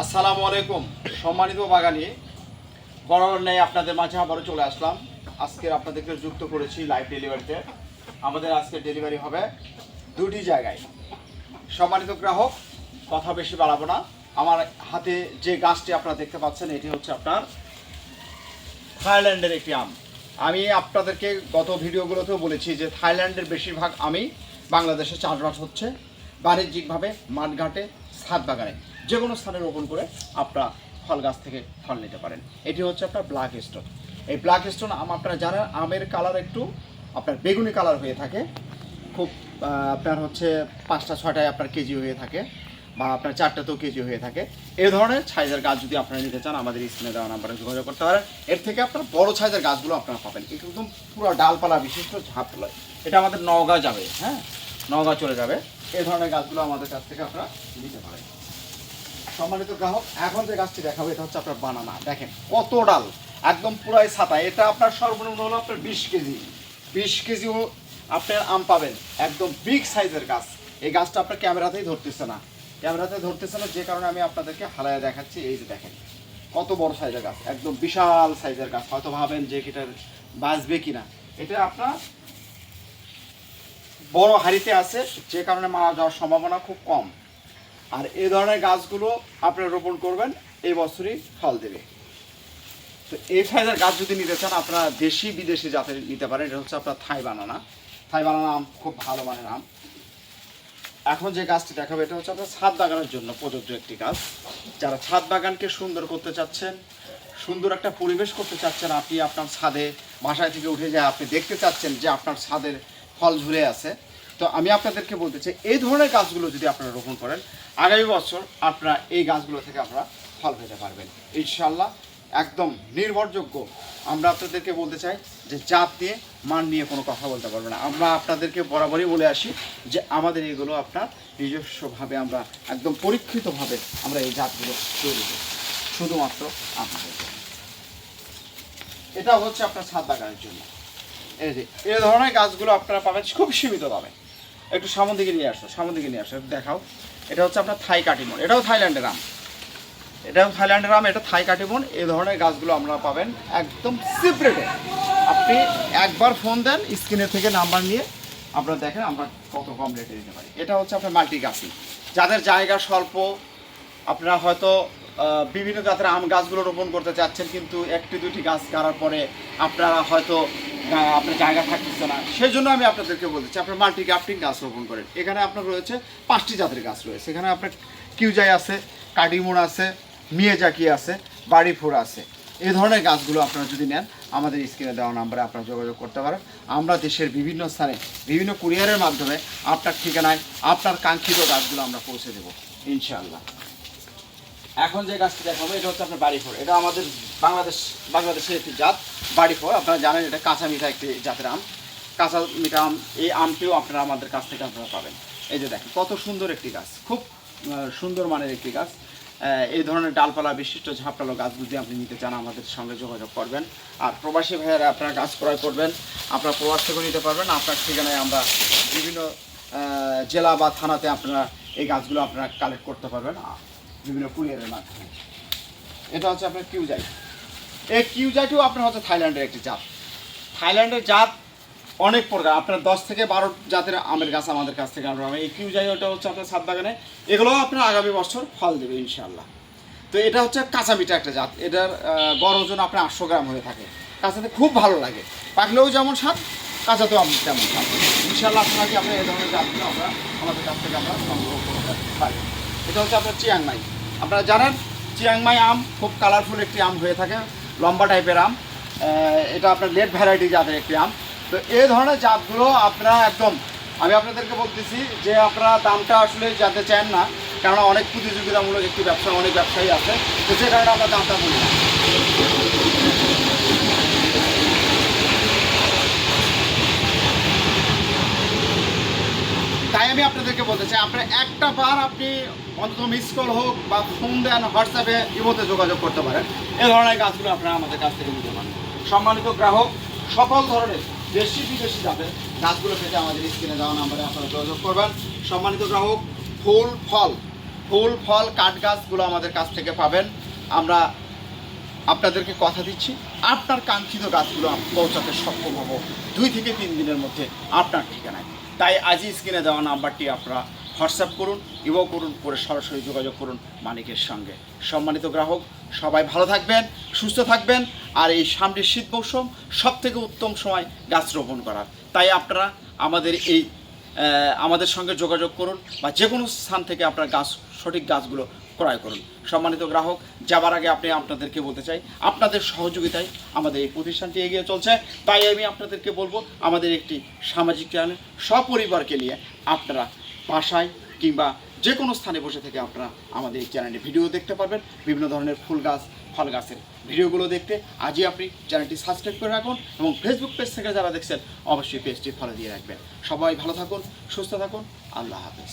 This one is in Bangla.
আসসালামু আলাইকুম। সম্মানিত বাগানি বরাবর নেই আপনাদের মাঝে আবারও চলে আসলাম। আজকে আপনাদেরকে যুক্ত করেছি লাইভ ডেলিভারিতে আমাদের আজকে ডেলিভারি হবে দুটি জায়গায়। সম্মানিত গ্রাহক, কথা বেশি বাড়াবো না। আমার হাতে যে গাছটি আপনারা দেখতে পাচ্ছেন, এটি হচ্ছে আপনার থাইল্যান্ডের একটি আম। আমি আপনাদেরকে গত ভিডিওগুলোতেও বলেছি যে থাইল্যান্ডের বেশিরভাগ আমি বাংলাদেশে চাষবাস হচ্ছে। বাণিজ্যিকভাবে মাঠঘাটে, ছাদ বাগানে। যে কোনো স্থানে রোপণ করে আপনারা ফল গাছ থেকে ফল নিতে পারেন। এটি হচ্ছে আপনার ব্ল্যাক স্টোন এই ব্ল্যাক স্টোন আম, আপনারা জানেন, আমের কালার একটু আপনার বেগুনি কালার হয়ে থাকে। খুব আপনার হচ্ছে পাঁচটা, ছয়টায় আপনার কেজি হয়ে থাকে বা আপনার চারটাতেও কেজি হয়ে থাকে। এই ধরনের সাইজের গাছ যদি আপনারা নিতে চান, আমাদের স্ক্রিনে দেওয়া নাম্বারে যোগাযোগ করতে পারেন। এর থেকে আপনার বড় সাইজের গাছগুলো আপনারা পাবেন। একদম পুরো ডালপালা বিশিষ্ট ঝাঁপলা। এটা আমাদের নওগাঁ যাবে হ্যাঁ? নওগাঁ চলে যাবে। এই ধরনের গাছগুলো আমাদের কাছ থেকে আপনারা নিতে পারেন। সম্মানিত গ্রাহক, এখন যে গাছটি দেখাবো, এটা হচ্ছে আপনার বানানা। দেখেন, কত ডাল, একদম পুরাই ছাতা। এটা আপনার সর্বনিম্ন হলো আপনার বিশ কেজি। বিশ কেজি আপনার আম পাবেন। একদম বিগ সাইজের গাছ। এই গাছটা আপনার ক্যামেরাতেই ধরতেছে না। ক্যামেরাতে ধরতেছে না, যে কারণে আমি আপনাদেরকে হালায় দেখাচ্ছি। এই যে দেখেন, কত বড় সাইজের গাছ, একদম বিশাল সাইজের গাছ। হয়তো ভাবেন যে এটার বাঁচবে কিনা। এটা আপনার বড় হাড়িতে আছে, যে কারণে মারা যাওয়ার সম্ভাবনা খুব কম। আর এই ধরনের গাছগুলো আপনারা রোপণ করবেন, এই বছরই ফল দেবে। তো এই সাইজের গাছ যদি নিতে চান, আপনারা দেশি বিদেশি জাতের নিতে পারেন, এটা হচ্ছে আপনার থাই বানানা। থাই বানানা আম, খুব ভালো মানের আম। এখন যে গাছটি দেখাবো, এটা হচ্ছে আপনার ছাদ বাগানের জন্য প্রযোজ্য একটি গাছ। যারা ছাদ বাগানকে সুন্দর করতে চাচ্ছেন, সুন্দর একটা পরিবেশ করতে চাচ্ছেন, আপনি আপনার ছাদে বাসায় থেকে উঠে যায় আপনি দেখতে চাচ্ছেন যে আপনার ছাদের ফল ঝুলে আছে তো আমি আপনাদেরকে বলতে চাই, এই ধরনের গাছগুলো যদি আপনারা রোপণ করেন, আগামী বছর আপনারা এই গাছগুলো থেকে আপনারা ফল পেতে পারবেন। ইনশাল্লাহ একদম নির্ভরযোগ্য। আমরা আপনাদেরকে বলতে চাই যে জাত নিয়ে, মান নিয়ে কোনো কথা বলতে পারব না। আমরা আপনাদেরকে বরাবরই বলে আসি যে আমাদের এগুলো আপনার নিজস্বভাবে আমরা একদম পরীক্ষিতভাবে আমরা এই জাতগুলো তৈরি করি। শুধুমাত্র আপনাদের। এটা হচ্ছে আপনার ছাদ বাগানের জন্য। এই যে এই ধরনের গাছগুলো আপনারা পাবেন, খুব সীমিত দামে। একটু সামন দিকে নিয়ে আসো সামন দিকে নিয়ে আসো দেখাও। এটা হচ্ছে আপনার থাই কাটিমন এটাও থাইল্যান্ডের আম। এটাও থাইল্যান্ডের আম, এটা থাই কাটিমন এই ধরনের গাছগুলো আপনারা পাবেন একদম চিপ রেটে আপনি একবার ফোন দেন স্ক্রিনের থেকে নাম্বার নিয়ে আপনারা দেখেন আমরা কত কম রেটে দিতে পারি। এটা হচ্ছে আপনার মাল্টি গাছি যাদের জায়গা স্বল্প, আপনারা হয়তো বিভিন্ন জাতের আম গাছগুলো রোপণ করতে চাচ্ছেন, কিন্তু একটি দুটি গাছ গাড়ার পরে আপনারা হয়তো আপনার জায়গা থাকতেছে না। সেই জন্য আমি আপনাদেরকে বলতেছি, আপনার মাল্টি গ্রাফটিং গাছ রোপণ করেন। এখানে আপনার রয়েছে পাঁচটি জাতের গাছ রয়েছে। এখানে আপনার কিউজাই আছে কাটিমুন আছে, মিয়াজাকি আছে বাড়িফুর আছে। এই ধরনের গাছগুলো আপনারা যদি নেন, আমাদের স্ক্রিনে দেওয়া নাম্বারে আপনারা যোগাযোগ করতে পারেন। আমরা দেশের বিভিন্ন স্থানে, বিভিন্ন কুরিয়ারের মাধ্যমে আপনার ঠিকানায় আপনার কাঙ্ক্ষিত গাছগুলো আমরা পৌঁছে দেবো, ইনশাআল্লাহ। এখন যে গাছটি দেখাবো, এটা হচ্ছে আপনার বাড়ি ফোর এটা আমাদের বাংলাদেশ, বাংলাদেশের একটি জাত বাড়ি ফোর আপনারা জানেন এটা কাঁচা মিঠা একটি জাতের আম। কাঁচা মিঠা আম, এই আমটিও আপনারা আমাদের কাছ থেকে আপনারা পাবেন। এই যে দেখেন, কত সুন্দর একটি গাছ, খুব সুন্দর মানের একটি গাছ। এই ধরনের ডালপালা, বিশিষ্ট ঝাপটালো গাছ যদি আপনি নিতে চান, আমাদের সঙ্গে যোগাযোগ করবেন। আর প্রবাসী ভাইয়েরা আপনারা গাছ ক্রয় করবেন, আপনারা প্রবাস থেকেও নিতে পারবেন। আপনার ঠিকানায় আমরা বিভিন্ন জেলা বা থানাতে আপনারা এই গাছগুলো আপনারা কালেক্ট করতে পারবেন। বিভিন্ন কুরিয়ারের মাধ্যমে। এটা হচ্ছে আপনার কিউজাই এই কিউজাইটিও আপনার হচ্ছে থাইল্যান্ডের একটি জাত। থাইল্যান্ডের জাত অনেক প্রকার। আপনার দশ থেকে বারো জাতের আমের গাছ আমাদের কাছ থেকে আমরা এই কিউজাই ওটা হচ্ছে আপনার ছাদ বাগানে। এগুলোও আপনার আগামী বছর ফল দেবে ইনশাল্লাহ তো এটা হচ্ছে কাঁচা মিঠা একটা জাত। এটার গড় ওজন আপনার আটশো গ্রাম হয়ে থাকে। কাঁচাতে খুব ভালো লাগে। পাকলেও যেমন স্বাদ, কাঁচাতেও আমি তেমন স্বাদ। ইনশাল্লাহ আপনাকে আমরা এই ধরনের জাতগুলো আমরা আমাদের কাছ থেকে আমরা সংগ্রহ করতে পারি। এটা হচ্ছে আপনার চিয়াংমাই আপনারা জানেন চিয়াংমাই আম খুব কালারফুল একটি আম হয়ে থাকে, লম্বা টাইপের আম। এটা আপনার লেট ভ্যারাইটি জাতের একটি আম। তো এই ধরনের জাতগুলো আপনারা একদম, আমি আপনাদেরকে বলতেছি যে আপনারা দামটা আসলে জানতে চান না, কেননা অনেক প্রতিযোগিতামূলক একটি ব্যবসা, অনেক ব্যবসায়ী আছে। তো সে কারণে আমরা দামটা বলি। তাই আমি আপনাদেরকে বলতে চাই, আপনার একটা বার আপনি অন্তত মিস কল হোক বা ফোন দেন হোয়াটসঅ্যাপে ইমোতে যোগাযোগ করতে পারেন। এই ধরনের গাছগুলো আপনারা আমাদের কাছ থেকে নিতে পারেন। সম্মানিত গ্রাহক, সকল ধরনের দেশি বিদেশি যাবে গাছগুলো পেতে আমাদের স্ক্রিনে দেওয়া নাম্বারে আপনারা যোগাযোগ করবেন। সম্মানিত গ্রাহক, ফুল, ফল ফুল, ফল, কাঠ গাছগুলো আমাদের কাছ থেকে পাবেন। আমরা আপনাদেরকে কথা দিচ্ছি, আপনার কাঙ্ক্ষিত গাছগুলো পৌঁছাতে সক্ষম হব দুই থেকে তিন দিনের মধ্যে আপনার ঠিকানায়। তাই আজই স্ক্রিনে দেওয়া নাম্বারটি আপনারা হোয়াটসঅ্যাপ করুন, ইমো করুন, করে সরাসরি যোগাযোগ করুন মালিকের সঙ্গে। সম্মানিত গ্রাহক, সবাই ভালো থাকবেন, সুস্থ থাকবেন, আর এই সামনের শীত মৌসুম সব থেকে উত্তম সময় গাছ রোপণ করার। তাই আপনারা আমাদের এই আমাদের সঙ্গে যোগাযোগ করুন বা যে কোনো স্থান থেকে আপনার গাছ, সঠিক গাছগুলো ক্রয় করুন। সম্মানিত গ্রাহক, যাবার আগে আপনি আপনাদেরকে বলতে চাই, আপনাদের সহযোগিতায় আমাদের এই প্রতিষ্ঠানটি এগিয়ে চলছে। তাই আমি আপনাদেরকে বলব, আমাদের একটি সামাজিক চ্যানেল সপরিবারকে নিয়ে আপনারা বাসায় কিংবা যে কোনো স্থানে বসে থেকে আপনারা আমাদের এই চ্যানেলে ভিডিও দেখতে পারবেন। বিভিন্ন ধরনের ফুল গাছ, ফল গাছের ভিডিওগুলো দেখতে আজই আপনি চ্যানেলটি সাবস্ক্রাইব করে রাখুন এবং ফেসবুক পেজ থেকে যারা দেখছেন, অবশ্যই পেজটি ফলো দিয়ে রাখবেন। সবাই ভালো থাকুন, সুস্থ থাকুন, আল্লাহ হাফেজ।